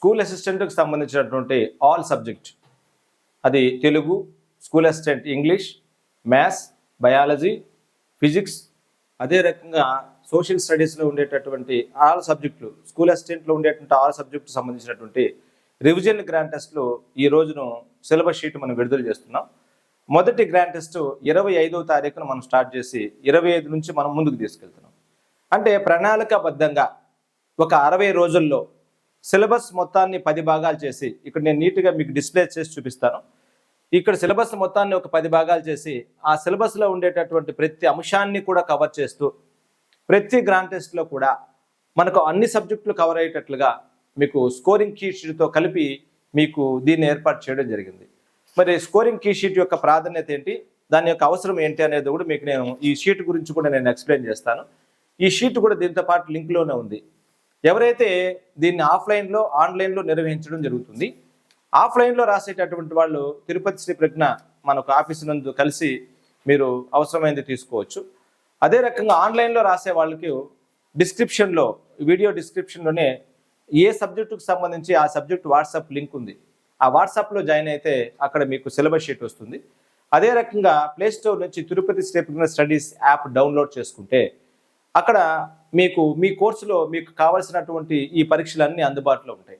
School అసిస్టెంట్కి సంబంధించినటువంటి all subject. అది Telugu school assistant English maths biology physics అదే రకంగా సోషల్ స్టడీస్లో ఉండేటటువంటి ఆల్ సబ్జెక్టులు స్కూల్ అసిస్టెంట్లో ఉండేటువంటి ఆల్ సబ్జెక్టు సంబంధించినటువంటి రివిజన్ గ్రాండ్ టెస్ట్లు ఈ రోజును సిలబస్ షీట్ మనం విడుదల చేస్తున్నాం. మొదటి గ్రాండ్ టెస్ట్ ఇరవై ఐదవ తారీఖున మనం స్టార్ట్ చేసి ఇరవై ఐదు నుంచి మనం ముందుకు తీసుకెళ్తున్నాం. అంటే ప్రణాళికాబద్ధంగా ఒక అరవై రోజుల్లో సిలబస్ మొత్తాన్ని పది భాగాలు చేసి ఇక్కడ నేను నీట్గా మీకు డిస్ప్లే చేసి చూపిస్తాను. ఇక్కడ సిలబస్ మొత్తాన్ని ఒక పది భాగాలు చేసి ఆ సిలబస్లో ఉండేటటువంటి ప్రతి అంశాన్ని కూడా కవర్ చేస్తూ ప్రతి గ్రాండ్ టెస్ట్లో కూడా మనకు అన్ని సబ్జెక్టులు కవర్ అయ్యేటట్లుగా మీకు స్కోరింగ్ కీ షీట్తో కలిపి మీకు దీన్ని ఏర్పాటు చేయడం జరిగింది. మరి స్కోరింగ్ కీ షీట్ యొక్క ప్రాధాన్యత ఏంటి? దాని యొక్క అవసరం ఏంటి అనేది కూడా మీకు నేను ఈ షీట్ గురించి కూడా నేను ఎక్స్ప్లెయిన్ చేస్తాను. ఈ షీట్ కూడా దీంతో పాటు లింక్లోనే ఉంది. ఎవరైతే దీన్ని ఆఫ్లైన్లో ఆన్లైన్లో నిర్వహించడం జరుగుతుంది ఆఫ్లైన్లో రాసేటటువంటి వాళ్ళు తిరుపతి శ్రీ ప్రజ్ఞ మనకు ఆఫీసు నందు కలిసి మీరు అవసరమైనది తీసుకోవచ్చు. అదే రకంగా ఆన్లైన్లో రాసే వాళ్ళకి డిస్క్రిప్షన్లో వీడియో డిస్క్రిప్షన్లోనే ఏ సబ్జెక్టుకు సంబంధించి ఆ సబ్జెక్ట్ వాట్సాప్ లింక్ ఉంది ఆ వాట్సాప్లో జాయిన్ అయితే అక్కడ మీకు సిలబస్ షీట్ వస్తుంది. అదే రకంగా ప్లేస్టోర్ నుంచి Tirupati Sriprajna studies app download చేసుకుంటే అక్కడ మీకు మీ కోర్సులో మీకు కావలసినటువంటి ఈ పరీక్షలన్నీ అందుబాటులో ఉంటాయి.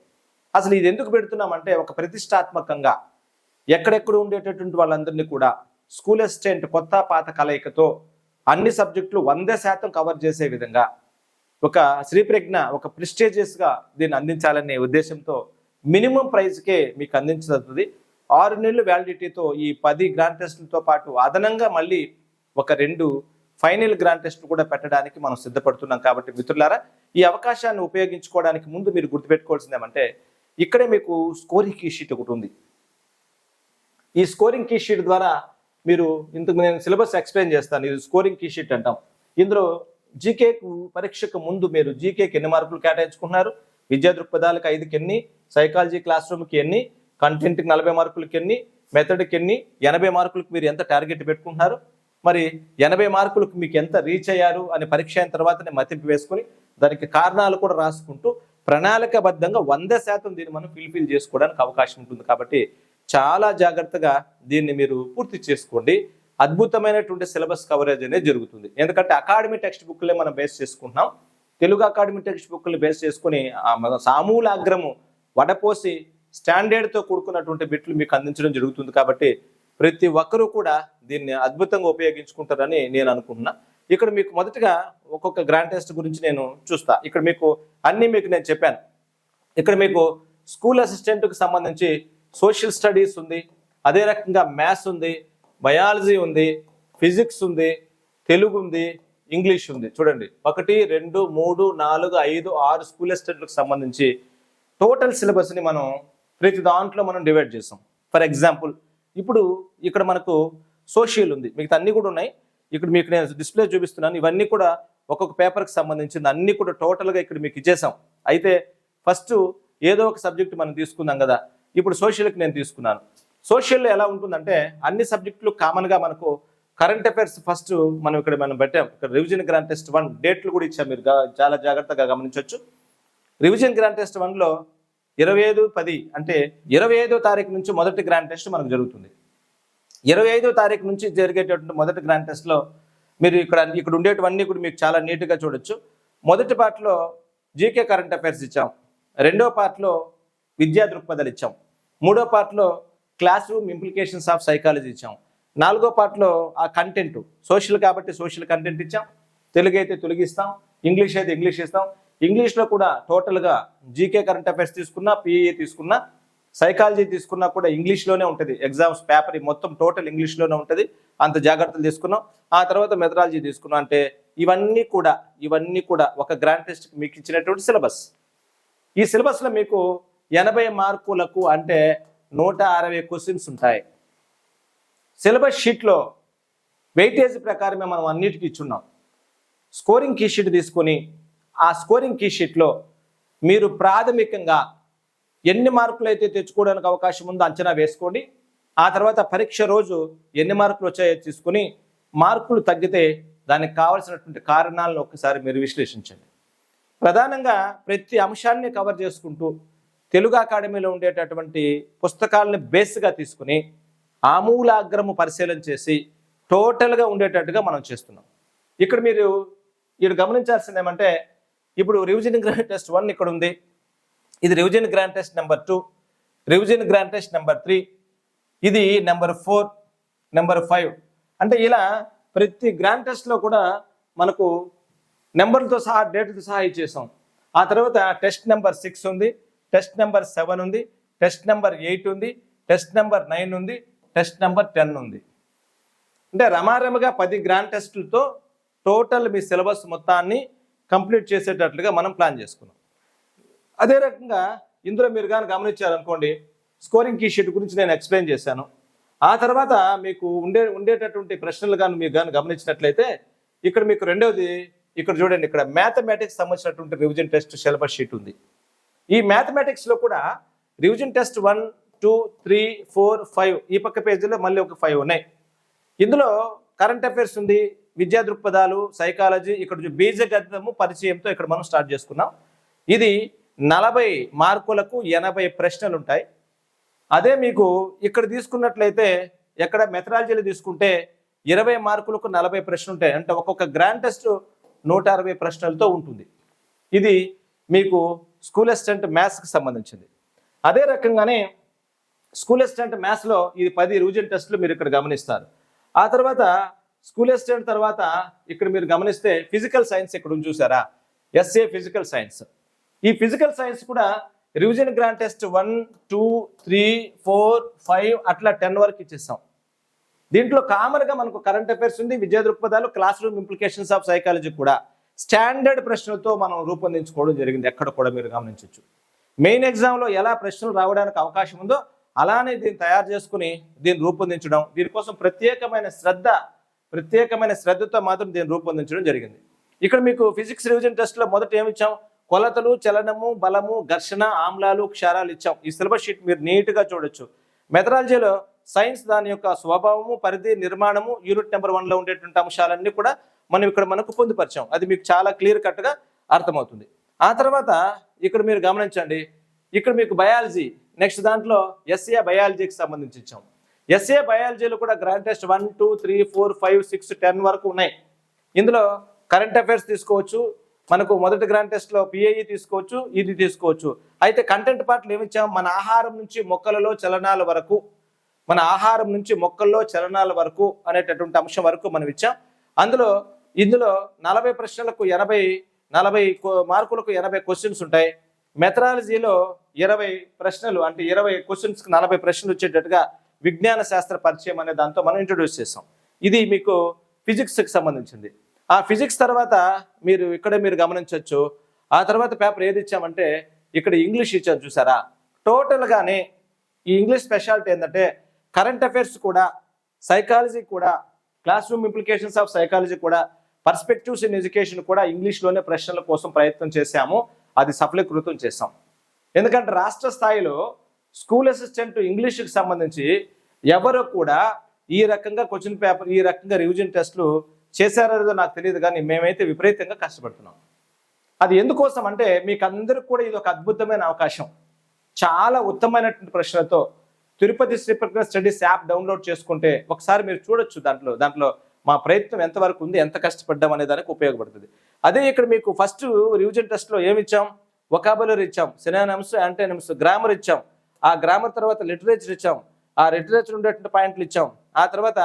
అసలు ఇది ఎందుకు పెడుతున్నామంటే ఒక ప్రతిష్టాత్మకంగా ఎక్కడెక్కడ ఉండేటటువంటి వాళ్ళందరినీ కూడా స్కూల్ అసిస్టెంట్ కొత్త పాత కలయికతో అన్ని సబ్జెక్టులు వంద శాతం కవర్ చేసే విధంగా ఒక శ్రీప్రజ్ఞ ఒక ప్రిస్టేజియస్గా దీన్ని అందించాలనే ఉద్దేశంతో మినిమం ప్రైస్కే మీకు అందించబడుతుంది ఆరు నెలలు వ్యాలిడిటీతో ఈ పది గ్రాండ్ టెస్టులతో పాటు అదనంగా మళ్ళీ ఒక రెండు ఫైనల్ గ్రాండ్ టెస్ట్ కూడా పెట్టడానికి మనం సిద్ధపడుతున్నాం కాబట్టి మిత్రులారా ఈ అవకాశాన్ని ఉపయోగించుకోవడానికి ముందు మీరు గుర్తుపెట్టుకోవాల్సింది ఏమంటే ఇక్కడే మీకు స్కోరింగ్ కీ షీట్ ఒకటి ఉంది. ఈ స్కోరింగ్ కీ షీట్ ద్వారా మీరు ఇంతకు నేను సిలబస్ ఎక్స్ప్లెయిన్ చేస్తాను ఇది స్కోరింగ్ కీ షీట్ అంటాం. ఇందులో జీకే పరీక్షకు ముందు మీరు జీకేకి ఎన్ని మార్కులు కేటాయించుకున్నారు విద్యా దృక్పథాలకు ఐదుకి ఎన్ని సైకాలజీ క్లాస్ రూమ్కి ఎన్ని కంటెంట్కి నలభై మార్కులకి ఎన్ని మెథడ్కి ఎన్ని ఎనభై మార్కులకు మీరు ఎంత టార్గెట్ పెట్టుకుంటున్నారు? మరి ఎనభై మార్కులకు మీకు ఎంత రీచ్ అయ్యారు అని పరీక్ష అయిన తర్వాతనే మతింపు వేసుకొని దానికి కారణాలు కూడా రాసుకుంటూ ప్రణాళికబద్ధంగా వంద శాతం దీన్ని మనం ఫిల్ఫిల్ చేసుకోవడానికి అవకాశం ఉంటుంది కాబట్టి చాలా జాగ్రత్తగా దీన్ని మీరు పూర్తి చేసుకోండి. అద్భుతమైనటువంటి సిలబస్ కవరేజ్ అనేది జరుగుతుంది. ఎందుకంటే అకాడమీ టెక్స్ట్ బుక్లే మనం బేస్ చేసుకుంటున్నాం. తెలుగు అకాడమీ టెక్స్ట్ బుక్లు బేస్ చేసుకుని సామూల మన సామూలాగ్రము వడపోసి స్టాండర్డ్తో కూడుకున్నటువంటి బిట్లు మీకు అందించడం జరుగుతుంది కాబట్టి ప్రతి ఒక్కరూ కూడా దీన్ని అద్భుతంగా ఉపయోగించుకుంటారని నేను అనుకుంటున్నా. ఇక్కడ మీకు మొదటగా ఒక్కొక్క గ్రాండ్ టెస్ట్ గురించి నేను చూస్తా. ఇక్కడ మీకు అన్నీ మీకు నేను చెప్పాను. ఇక్కడ మీకు స్కూల్ అసిస్టెంట్కి సంబంధించి సోషల్ స్టడీస్ ఉంది అదే రకంగా మ్యాథ్స్ ఉంది బయాలజీ ఉంది ఫిజిక్స్ ఉంది తెలుగు ఉంది ఇంగ్లీష్ ఉంది. చూడండి. ఒకటి రెండు మూడు నాలుగు ఐదు ఆరు స్కూల్ అసిస్టెంట్లకు సంబంధించి టోటల్ సిలబస్ని మనం ప్రతి దాంట్లో మనం డివైడ్ చేసాం ఫర్ ఎగ్జాంపుల్ ఇప్పుడు ఇక్కడ మనకు సోషల్ ఉంది. మిగతా అన్నీ కూడా ఉన్నాయి. ఇక్కడ మీకు నేను డిస్ప్లే చూపిస్తున్నాను. ఇవన్నీ కూడా ఒక్కొక్క పేపర్కి సంబంధించింది. అన్నీ కూడా టోటల్గా ఇక్కడ మీకు ఇచ్చేసాం. అయితే ఫస్ట్ ఏదో ఒక సబ్జెక్ట్ మనం తీసుకుందాం కదా. ఇప్పుడు సోషల్కి నేను తీసుకున్నాను. సోషల్లో ఎలా ఉంటుందంటే అన్ని సబ్జెక్టులు కామన్గా మనకు కరెంట్ అఫైర్స్ ఫస్ట్ మనం ఇక్కడ మనం పెట్టాం. ఇక్కడ రివిజన్ గ్రాండ్ టెస్ట్ వన్ డేట్లు కూడా ఇచ్చాం. మీరు చాలా జాగ్రత్తగా గమనించవచ్చు రివిజన్ గ్రాండ్ టెస్ట్ వన్లో ఇరవై ఐదు పది అంటే ఇరవై ఐదో తారీఖు నుంచి మొదటి గ్రాండ్ టెస్ట్ మనకు జరుగుతుంది. ఇరవై ఐదో తారీఖు నుంచి జరిగేటటువంటి మొదటి గ్రాండ్ టెస్ట్లో మీరు ఇక్కడ ఇక్కడ ఉండేటివన్నీ కూడా మీకు చాలా నీట్గా చూడొచ్చు. మొదటి పార్ట్లో జీకే కరెంట్ అఫైర్స్ ఇచ్చాం. రెండో పార్ట్లో విద్యా దృక్పథాలు ఇచ్చాం. మూడో పార్ట్లో class room implications of psychology ఇచ్చాం. నాలుగో పార్ట్లో ఆ కంటెంట్ సోషల్ కాబట్టి సోషల్ కంటెంట్ ఇచ్చాం. తెలుగు అయితే తెలుగు ఇస్తాం ఇంగ్లీష్ అయితే ఇంగ్లీష్ ఇస్తాం. ఇంగ్లీష్లో కూడా టోటల్గా జీకే కరెంట్ అఫైర్స్ తీసుకున్నా పిఏ తీసుకున్నా సైకాలజీ తీసుకున్నా కూడా ఇంగ్లీష్లోనే ఉంటుంది. ఎగ్జామ్స్ పేపర్ మొత్తం టోటల్ ఇంగ్లీష్లోనే ఉంటుంది. అంత జాగ్రత్తలు తీసుకున్నాం. ఆ తర్వాత మెథడాలజీ తీసుకున్నాం. అంటే ఇవన్నీ కూడా ఇవన్నీ కూడా ఒక గ్రాండ్ టెస్ట్ మీకు ఇచ్చినటువంటి సిలబస్. ఈ సిలబస్లో మీకు ఎనభై మార్కులకు అంటే నూట అరవై క్వశ్చన్స్ ఉంటాయి. సిలబస్ షీట్లో వెయిటేజ్ ప్రకారమే మనం అన్నిటికీ ఇచ్చున్నాం. స్కోరింగ్ కీ షీట్ తీసుకొని ఆ స్కోరింగ్ కీ షీట్లో మీరు ప్రాథమికంగా ఎన్ని మార్కులు అయితే తెచ్చుకోవడానికి అవకాశం ఉందో అంచనా వేసుకోండి. ఆ తర్వాత పరీక్ష రోజు ఎన్ని మార్కులు వచ్చాయో తీసుకుని మార్కులు తగ్గితే దానికి కావాల్సినటువంటి కారణాలను ఒకసారి మీరు విశ్లేషించండి. ప్రధానంగా ప్రతి అంశాన్ని కవర్ చేసుకుంటూ తెలుగు అకాడమీలో ఉండేటటువంటి పుస్తకాలని బేస్గా తీసుకుని ఆమూలాగ్రము పరిశీలన చేసి టోటల్గా ఉండేటట్టుగా మనం చేస్తున్నాం. ఇక్కడ మీరు ఇక్కడ గమనించాల్సింది ఏమంటే ఇప్పుడు రివిజన్ గ్రాండ్ టెస్ట్ వన్ ఇక్కడ ఉంది. ఇది revision grand test number two revision grand test number three ఇది నెంబర్ ఫోర్ నెంబర్ ఫైవ్ అంటే ఇలా ప్రతి గ్రాండ్ టెస్ట్లో కూడా మనకు నెంబర్లతో సహా డేట్తో సహా ఇచ్చేసాం. ఆ తర్వాత టెస్ట్ నెంబర్ సిక్స్ ఉంది టెస్ట్ నెంబర్ సెవెన్ ఉంది టెస్ట్ నెంబర్ ఎయిట్ ఉంది టెస్ట్ నెంబర్ నైన్ ఉంది టెస్ట్ నెంబర్ టెన్ ఉంది. అంటే రమారమగా పది గ్రాండ్ టెస్టులతో టోటల్ మీ సిలబస్ మొత్తాన్ని కంప్లీట్ చేసేటట్లుగా మనం ప్లాన్ చేసుకున్నాం. అదే రకంగా ఇందులో మీరు కానీ గమనించారనుకోండి స్కోరింగ్ కీ షీట్ గురించి నేను ఎక్స్ప్లెయిన్ చేశాను. ఆ తర్వాత మీకు ఉండే ఉండేటటువంటి ప్రశ్నలు కానీ మీరు కానీ గమనించినట్లయితే ఇక్కడ మీకు రెండవది ఇక్కడ చూడండి ఇక్కడ మ్యాథమెటిక్స్ సంబంధించినటువంటి రివిజన్ టెస్ట్ సిలబస్ షీట్ ఉంది. ఈ మ్యాథమెటిక్స్లో కూడా revision test one two three four five ఈ పక్క పేజీలో మళ్ళీ ఒక ఫైవ్ ఉన్నాయి. ఇందులో కరెంట్ అఫైర్స్ ఉంది విద్యా దృక్పథాలు సైకాలజీ ఇక్కడ చూ- బీజగణితము పరిచయంతో ఇక్కడ మనం స్టార్ట్ చేసుకున్నాం. ఇది నలభై మార్కులకు ఎనభై ప్రశ్నలు ఉంటాయి. అదే మీకు ఇక్కడ తీసుకున్నట్లయితే ఎక్కడ మెథడాలజీలు తీసుకుంటే ఇరవై మార్కులకు నలభై ప్రశ్నలు ఉంటాయి. అంటే ఒక్కొక్క గ్రాండ్ టెస్ట్ నూట అరవై ప్రశ్నలతో ఉంటుంది. ఇది మీకు స్కూల్ అసిస్టెంట్ మ్యాథ్స్కి సంబంధించింది. అదే రకంగానే స్కూల్ అసిస్టెంట్ మ్యాథ్స్లో ఇది పది రూజన్ టెస్టులు మీరు ఇక్కడ గమనిస్తారు. ఆ తర్వాత స్కూల్ అసిస్టెంట్ తర్వాత ఇక్కడ మీరు గమనిస్తే ఫిజికల్ సైన్స్ ఇక్కడ చూసారా? ఎస్ఏ ఫిజికల్ సైన్స్ ఈ ఫిజికల్ సైన్స్ కూడా revision grand test one two three four five అట్లా టెన్ వరకు ఇచ్చేస్తాం దీంట్లో కామన్గా మనకు కరెంట్ అఫైర్స్ ఉంది విద్యా దృక్పథాలు class room implications of psychology కూడా. స్టాండర్డ్ ప్రశ్నలతో మనం రూపొందించుకోవడం జరిగింది ఎక్కడ కూడా మీరు గమనించవచ్చు మెయిన్ ఎగ్జామ్లో ఎలా ప్రశ్నలు రావడానికి అవకాశం ఉందో అలానే దీన్ని తయారు చేసుకుని దీన్ని రూపొందించడం దీనికోసం ప్రత్యేకమైన శ్రద్ధ ప్రత్యేకమైన శ్రద్ధతో మాత్రం దీన్ని రూపొందించడం జరిగింది. ఇక్కడ మీకు ఫిజిక్స్ రివిజన్ టెస్ట్లో మొదట ఏమి ఇచ్చాం? కొలతలు చలనము బలము ఘర్షణ ఆమ్లాలు క్షారాలు ఇచ్చాం. ఈ సిలబస్ షీట్ మీరు నీట్గా చూడొచ్చు. మెథడాలజీలో సైన్స్ దాని యొక్క స్వభావము పరిధి నిర్మాణము యూనిట్ నెంబర్ వన్లో ఉండేటువంటి అంశాలన్నీ కూడా మనం ఇక్కడ మనకు పొందుపరిచాం. అది మీకు చాలా క్లియర్ కట్గా అర్థమవుతుంది. ఆ తర్వాత ఇక్కడ మీరు గమనించండి. ఇక్కడ మీకు బయాలజీ నెక్స్ట్ దాంట్లో ఎస్ఏ బయాలజీకి సంబంధించి ఇచ్చాము ఎస్ఏ బయాలజీలో కూడా grand test one two three four five six ten వరకు ఉన్నాయి. ఇందులో కరెంట్ అఫైర్స్ తీసుకోవచ్చు మనకు మొదటి గ్రాండ్ టెస్ట్లో పిఏఈ తీసుకోవచ్చు ఇది తీసుకోవచ్చు. అయితే కంటెంట్ పార్ట్లు ఏమి మన ఆహారం నుంచి మొక్కలలో చలనాల వరకు మన ఆహారం నుంచి మొక్కల్లో చలనాల వరకు అనేటటువంటి అంశం వరకు మనం ఇచ్చాం. అందులో ఇందులో నలభై ప్రశ్నలకు ఎనభై నలభై కో- మార్కులకు ఎనభై క్వశ్చన్స్ ఉంటాయి. మెథడాలజీలో ఇరవై ప్రశ్నలు అంటే ఇరవై క్వశ్చన్స్కి నలభై ప్రశ్నలు వచ్చేటట్టుగా విజ్ఞాన శాస్త్ర పరిచయం అనే దాంతో మనం ఇంట్రొడ్యూస్ చేసాం ఇది మీకు ఫిజిక్స్కి సంబంధించింది. ఆ ఫిజిక్స్ తర్వాత మీరు ఇక్కడ మీరు గమనించవచ్చు ఆ తర్వాత పేపర్ ఏది ఇచ్చామంటే ఇక్కడ ఇంగ్లీష్ ఇచ్చారు చూసారా? టోటల్గానే ఈ ఇంగ్లీష్ స్పెషాలిటీ ఏంటంటే కరెంట్ అఫైర్స్ కూడా సైకాలజీ కూడా class room implications of psychology కూడా పర్స్పెక్టివ్స్ ఇన్ ఎడ్యుకేషన్ కూడా ఇంగ్లీష్లోనే ప్రశ్నల కోసం ప్రయత్నం చేశాము. అది సఫలీకృతం చేశాం. ఎందుకంటే రాష్ట్ర స్థాయిలో స్కూల్ అసిస్టెంట్ ఇంగ్లీష్కి సంబంధించి ఎవరు కూడా ఈ రకంగా క్వశ్చన్ పేపర్ ఈ రకంగా రివిజన్ టెస్ట్లు చేశారో లేదో నాకు తెలియదు కానీ మేమైతే విపరీతంగా కష్టపడుతున్నాం. అది ఎందుకోసం అంటే మీకు అందరికి కూడా ఇది ఒక అద్భుతమైన అవకాశం. చాలా ఉత్తమమైనటువంటి ప్రశ్నలతో Tirupati Sriprajna studies app download చేసుకుంటే ఒకసారి మీరు చూడొచ్చు దాంట్లో దాంట్లో మా ప్రయత్నం ఎంతవరకు ఉంది ఎంత కష్టపడ్డాం అనే దానికి ఉపయోగపడుతుంది. అదే ఇక్కడ మీకు ఫస్ట్ రివిజన్ టెస్ట్లో ఏమి ఇచ్చాం ఒకాబులర్ ఇచ్చాం. సినానమ్స్ యాంటోనిమ్స్ గ్రామర్ ఇచ్చాం. ఆ గ్రామర్ తర్వాత లిటరేచర్ ఇచ్చాం. ఆ లిటరేచర్ ఉండేటువంటి పాయింట్లు ఇచ్చాం. ఆ తర్వాత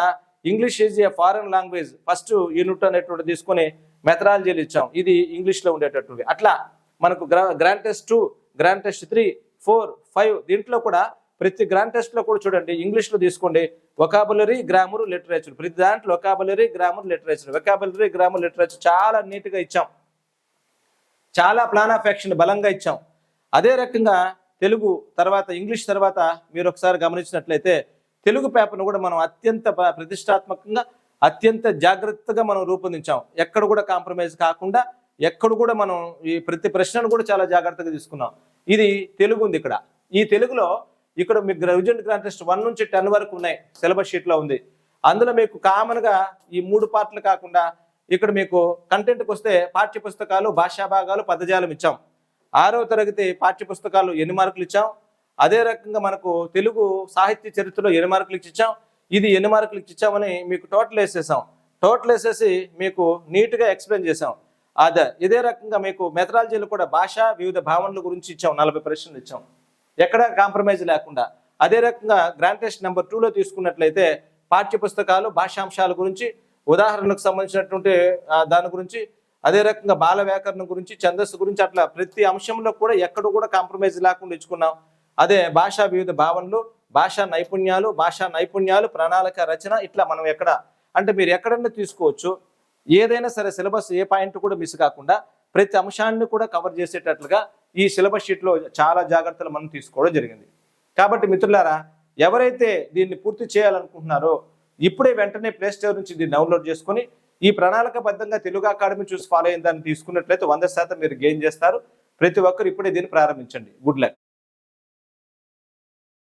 English is a foreign language. First unit అనేటువంటి తీసుకొని మెథడాలజీలు ఇచ్చాం. ఇది ఇంగ్లీష్లో ఉండేటటువంటి అట్లా మనకు గ్రా grand test two grand test three four five దీంట్లో కూడా ప్రతి గ్రాండ్ టెస్ట్లో కూడా చూడండి ఇంగ్లీష్లో తీసుకోండి. Vocabulary grammar literature. ప్రతి దాంట్లో vocabulary grammar literature. Vocabulary grammar literature చాలా నీట్గా ఇచ్చాం. చాలా ప్లాన్ ఆఫ్ యాక్షన్ బలంగా ఇచ్చాం. అదే రకంగా తెలుగు తర్వాత ఇంగ్లీష్ తర్వాత మీరు ఒకసారి గమనించినట్లయితే తెలుగు పేపర్ను కూడా మనం అత్యంత ప్రతిష్టాత్మకంగా అత్యంత జాగ్రత్తగా మనం రూపొందించాం. ఎక్కడ కూడా కాంప్రమైజ్ కాకుండా ఎక్కడ కూడా మనం ఈ ప్రతి ప్రశ్నను కూడా చాలా జాగ్రత్తగా తీసుకున్నాం. ఇది తెలుగు ఉంది ఇక్కడ. ఈ తెలుగులో ఇక్కడ మీకు రివిజన్ గ్రాండ్ టెస్ట్ వన్ నుంచి టెన్ వరకు ఉన్నాయి. సిలబస్ షీట్లో ఉంది. అందులో మీకు కామన్గా ఈ మూడు పార్ట్లు కాకుండా ఇక్కడ మీకు కంటెంట్కి వస్తే పాఠ్య పుస్తకాలు భాషా భాగాలు పదజాలం ఇచ్చాం. ఆరవ తరగతి పాఠ్యపుస్తకాలు ఎన్ని మార్కులు ఇచ్చాం? అదే రకంగా మనకు తెలుగు సాహిత్య చరిత్రలో ఎన్ని మార్కులు ఇచ్చాం ఇది ఎన్ని మార్కులు ఇచ్చామని మీకు టోటల్ వేసేసాం. టోటల్ వేసేసి మీకు నీట్గా ఎక్స్ప్లెయిన్ చేసాం అదే ఇదే రకంగా మీకు మెథడాలజీలో కూడా భాష వివిధ భావనల గురించి ఇచ్చాం. నలభై ప్రశ్నలు ఇచ్చాం. ఎక్కడ కాంప్రమైజ్ లేకుండా. అదే రకంగా గ్రాండ్ టెస్ట్ నెంబర్ టూలో తీసుకున్నట్లయితే పాఠ్య పుస్తకాలు భాషాంశాల గురించి ఉదాహరణకు సంబంధించినటువంటి దాని గురించి అదే రకంగా బాల వ్యాకరణం గురించి ఛందస్సు గురించి అట్లా ప్రతి అంశంలో కూడా ఎక్కడ కూడా కాంప్రమైజ్ లేకుండా ఇచ్చుకున్నాం. అదే భాషా వివిధ భావనలు భాషా నైపుణ్యాలు భాషా నైపుణ్యాలు ప్రణాళిక రచన ఇట్లా మనం ఎక్కడ అంటే మీరు ఎక్కడన్నా తీసుకోవచ్చు. ఏదైనా సరే సిలబస్ ఏ పాయింట్ కూడా మిస్ కాకుండా ప్రతి అంశాన్ని కూడా కవర్ చేసేటట్లుగా ఈ సిలబస్ షీట్లో చాలా జాగ్రత్తలు మనం తీసుకోవడం జరిగింది. కాబట్టి మిత్రులారా ఎవరైతే దీన్ని పూర్తి చేయాలనుకుంటున్నారో ఇప్పుడే వెంటనే ప్లే స్టోర్ నుంచి దీన్ని డౌన్లోడ్ చేసుకొని ఈ ప్రణాళికబద్ధంగా తెలుగు అకాడమీ చూసి ఫాలో అయిన దాన్ని తీసుకున్నట్లయితే వంద శాతం మీరు గెయిన్ చేస్తారు. ప్రతి ఒక్కరు ఇప్పుడే దీన్ని ప్రారంభించండి. Good luck